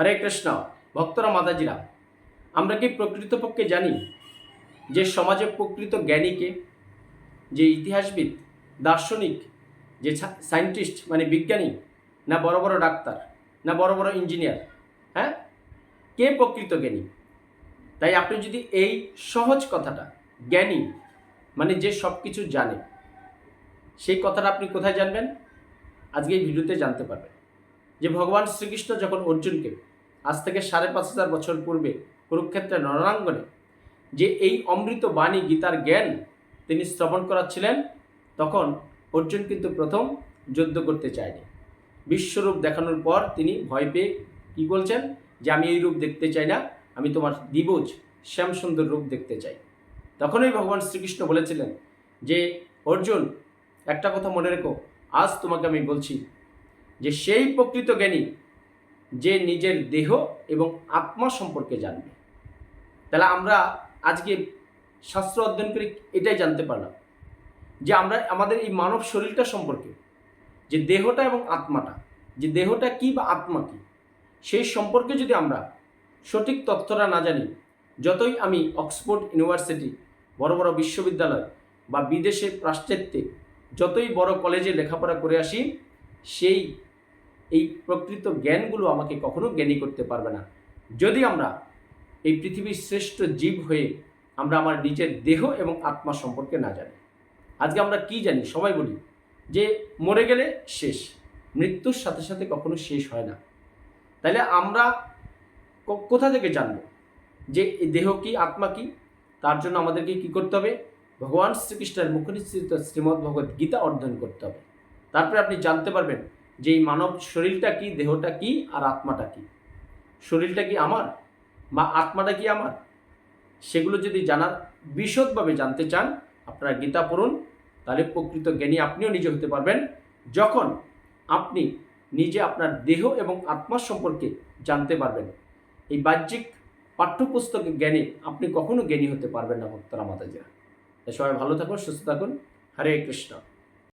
হরে কৃষ্ণ, ভক্তরা মাতাজিরা, আমরা কি প্রকৃতপক্ষে জানি যে সমাজে প্রকৃত জ্ঞানীকে, যে ইতিহাসবিদ, দার্শনিক, যে সায়েন্টিস্ট মানে বিজ্ঞানী, না বড় বড় ডাক্তার, না বড় বড় ইঞ্জিনিয়ার হ্যাঁ? কে প্রকৃত জ্ঞানী? তাই আপনি যদি এই সহজ কথাটা, জ্ঞানী মানে যে সব কিছু জানে, সেই কথাটা আপনি কোথায় জানবেন? আজকে এই ভিডিওতে জানতে পারবেন যে ভগবান শ্রীকৃষ্ণ যখন অর্জুনকে আজ থেকে সাড়ে পাঁচ হাজার বছর পূর্বে কুরুক্ষেত্রের রণাঙ্গনে যে এই অমৃত বাণী গীতার জ্ঞান তিনি শ্রবণ করাচ্ছিলেন, তখন অর্জুন কিন্তু প্রথম যুদ্ধ করতে চায়নি। বিশ্বরূপ দেখানোর পর তিনি ভয় পেয়ে কী বলছেন? যে আমি এই রূপ দেখতে চাই না, আমি তোমার দ্বিভুজ শ্যামসুন্দর রূপ দেখতে চাই। তখনই ভগবান শ্রীকৃষ্ণ বলেছিলেন যে, অর্জুন, একটা কথা মনে রেখো, আজ তোমাকে আমি বলছি যে, সেই প্রকৃত জ্ঞানী যে নিজের দেহ এবং আত্মা সম্পর্কে জানবে। তাহলে আমরা আজকে শাস্ত্র অধ্যয়ন করে এটাই জানতে পারলাম যে আমরা, আমাদের এই মানব শরীরটা সম্পর্কে, যে দেহটা এবং আত্মাটা, যে দেহটা কি বা আত্মা কি, সেই সম্পর্কে যদি আমরা সঠিক তথ্যটা না জানি, যতই আমি অক্সফোর্ড ইউনিভার্সিটি বড় বড় বিশ্ববিদ্যালয় বা বিদেশে পাশ্চাত্যে যতই বড় কলেজে লেখাপড়া করে আসি, সেই এই প্রকৃত জ্ঞানগুলো আমাকে কখনো জ্ঞানী করতে পারবে না। যদি আমরা এই পৃথিবীর শ্রেষ্ঠ জীব হয়ে আমরা আমার নিজের দেহ এবং আত্মা সম্পর্কে না জানি, আজকে আমরা কি জানি? সবাই বলি যে মরে গেলে শেষ, মৃত্যুর সাথে সাথে কখনো শেষ হয় না। তাহলে আমরা কোথা থেকে জানব যে দেহ কি, আত্মা কি? তার জন্য আমাদেরকে কি করতে হবে? ভগবান শ্রীকৃষ্ণের মুখনিসৃত শ্রীমদ্ গীতা অধ্যয়ন করতে হবে। তারপরে আপনি জানতে পারবেন যে এই মানব শরীরটা কি, দেহটা কি আর আত্মাটা কি? শরীরটা কি আমার বা আত্মাটা কি আমার? সেগুলো যদি জানার বিশদভাবে জানতে চান, আপনারা গীতা পড়ুন, তাহলে প্রকৃত জ্ঞানী আপনিও নিজে হতে পারবেন। যখন আপনি নিজে আপনার দেহ এবং আত্মার সম্পর্কে জানতে পারবেন, এই বাহ্যিক পাঠ্যপুস্তকের জ্ঞানে আপনি কখনো জ্ঞানী হতে পারবেন না, ভক্তরা মাতাজিরা। সবাই ভালো থাকুন, সুস্থ থাকুন। হরে কৃষ্ণ।